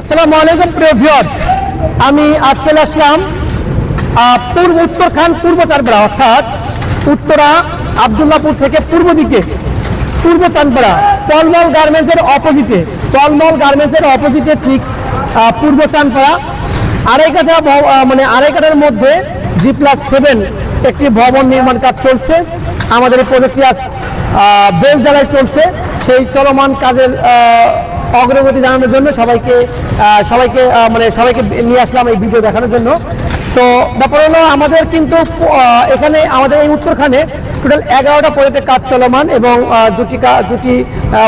আসসালামু আলাইকুম, প্রিয় ভিউয়ার্স আমি আজ চলে আসলাম পূর্ব উত্তরখান পূর্ব চারপাড়া অর্থাৎ উত্তরা আবদুল্লাপুর থেকে পূর্ব দিকে, পূর্ব চাঁদপাড়া, টলমল গার্মেন্টসের অপোজিটে টলমল গার্মেন্টসের অপোজিটে ঠিক পূর্ব চাঁদপাড়া। আড়াই কাঠা মানে আড়াই কাঠার মধ্যে জি প্লাস সেভেন একটি ভবন নির্মাণ কাজ চলছে। আমাদের প্রজেক্টটি আজ বেলজালায় চলছে। সেই চলমান কাজের অগ্রগতি জানানোর জন্য সবাইকে সবাইকে মানে সবাইকে নিয়ে আসলাম এই ভিডিও দেখানোর জন্য। তো ব্যাপার হলো আমাদের কিন্তু এখানে আমাদের এই উত্তরখানে টোটাল এগারোটা প্রজেক্টের কাজ চলমান এবং দুটি দুটি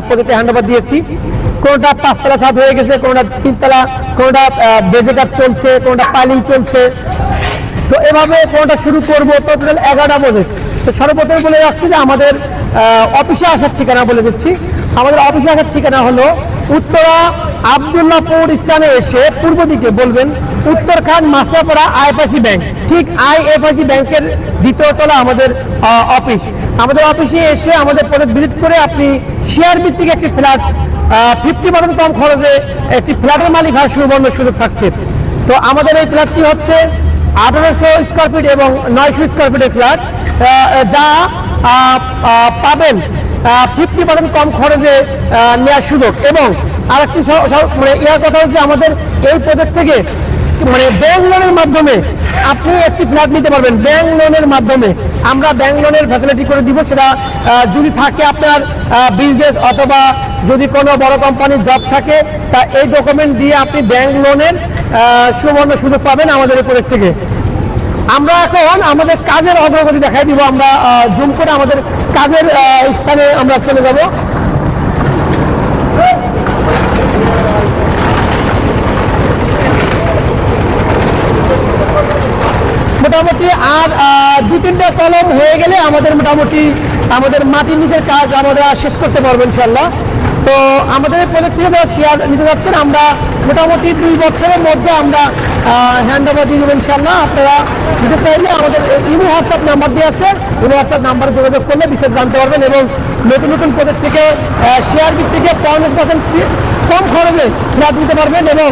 প্রজেক্টে হ্যান্ডওভার দিয়েছি। কোনোটা পাঁচতলা ছাদ হয়ে গেছে, কোনোটা তিনতলা, কোনোটা কাজ চলছে, কোনোটা পাইলিং চলছে। তো এভাবে কোনোটা শুরু করব, তো টোটাল এগারোটা প্রজেক্ট তো সর্বপ্রথম বলে যাচ্ছি যে আমাদের অফিসে আসার ঠিকানা বলে দিচ্ছি। আমাদের অফিসে আসার ঠিকানা হলো উত্তরা আবদুল্লাপুর স্থানে এসে পূর্ব দিকে বলবেন উত্তরখান মাস্টারপাড়া আইএফআইসি ব্যাংক। ঠিক আইএফআইসি ব্যাংকের দ্বিতীয় তলা আমাদের অফিস। আমাদের অফিসে এসে আমাদের পরে ভিজিট করে আপনি শেয়ার ভিত্তিক একটি ফ্ল্যাট ফিফটি পার্সেন্ট কম খরচে একটি ফ্ল্যাটের মালিক হওয়ার সুবর্ণ সুযোগ থাকছে। তো আমাদের এই ফ্ল্যাটটি হচ্ছে আঠারোশো স্কোয়ার ফিট এবং নয়শো স্কোয়ার ফিটের ফ্ল্যাট যা পাবেন ফিফটি পার্সেন্ট কম খরচে নেওয়ার সুযোগ। এবং আরেকটি স- স- মানে ইয়ার কথা হচ্ছে আমাদের এই প্রজেক্ট থেকে মানে ব্যাংক লোনের মাধ্যমে আপনি একটি ফ্ল্যাট নিতে পারবেন। ব্যাংক লোনের মাধ্যমে আমরা ব্যাংক লোনের ফ্যাসিলিটি করে দিব। সেটা যদি থাকে আপনার বিজনেস অথবা যদি কোনো বড় কোম্পানির জব থাকে, তা এই ডকুমেন্ট দিয়ে আপনি ব্যাংক লোনের সুবর্ণ সুযোগ পাবেন আমাদের এই প্রজেক্ট থেকে। আমরা এখন আমাদের কাজের অগ্রগতি দেখাই দিব। আমরা জুম করে আমাদের কাজের স্থানে আমরা চলে যাব। মোটামুটি আর দু তিনটা কলম হয়ে গেলে আমাদের মোটামুটি আমাদের মাটির নিচের কাজ আমরা শেষ করতে পারব ইনশাল্লাহ তো আমাদের এই প্রজেক্ট থেকে যারা শেয়ার নিতে যাচ্ছেন, আমরা মোটামুটি দুই বছরের মধ্যে আমরা হ্যান্ড ওভার দিয়ে দেবো ইনশাল্লাহ আপনারা দিতে চাইলে আমাদের ইমো হোয়াটসঅ্যাপ নাম্বার দিয়ে আছে। ইমো হোয়াটসঅ্যাপ নাম্বারে যোগাযোগ করলে বিশেষ জানতে পারবেন এবং নতুন নতুন প্রজেক্ট থেকে শেয়ার দিক থেকে পঞ্চাশ পার্সেন্ট কম খরচে ফ্ল্যাট নিতে পারবেন এবং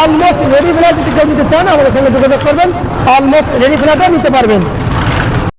অলমোস্ট রেডি ফ্ল্যাট যদি কেউ নিতে চান, আমাদের সঙ্গে যোগাযোগ করবেন। অলমোস্ট রেডি ফ্ল্যাটও নিতে পারবেন।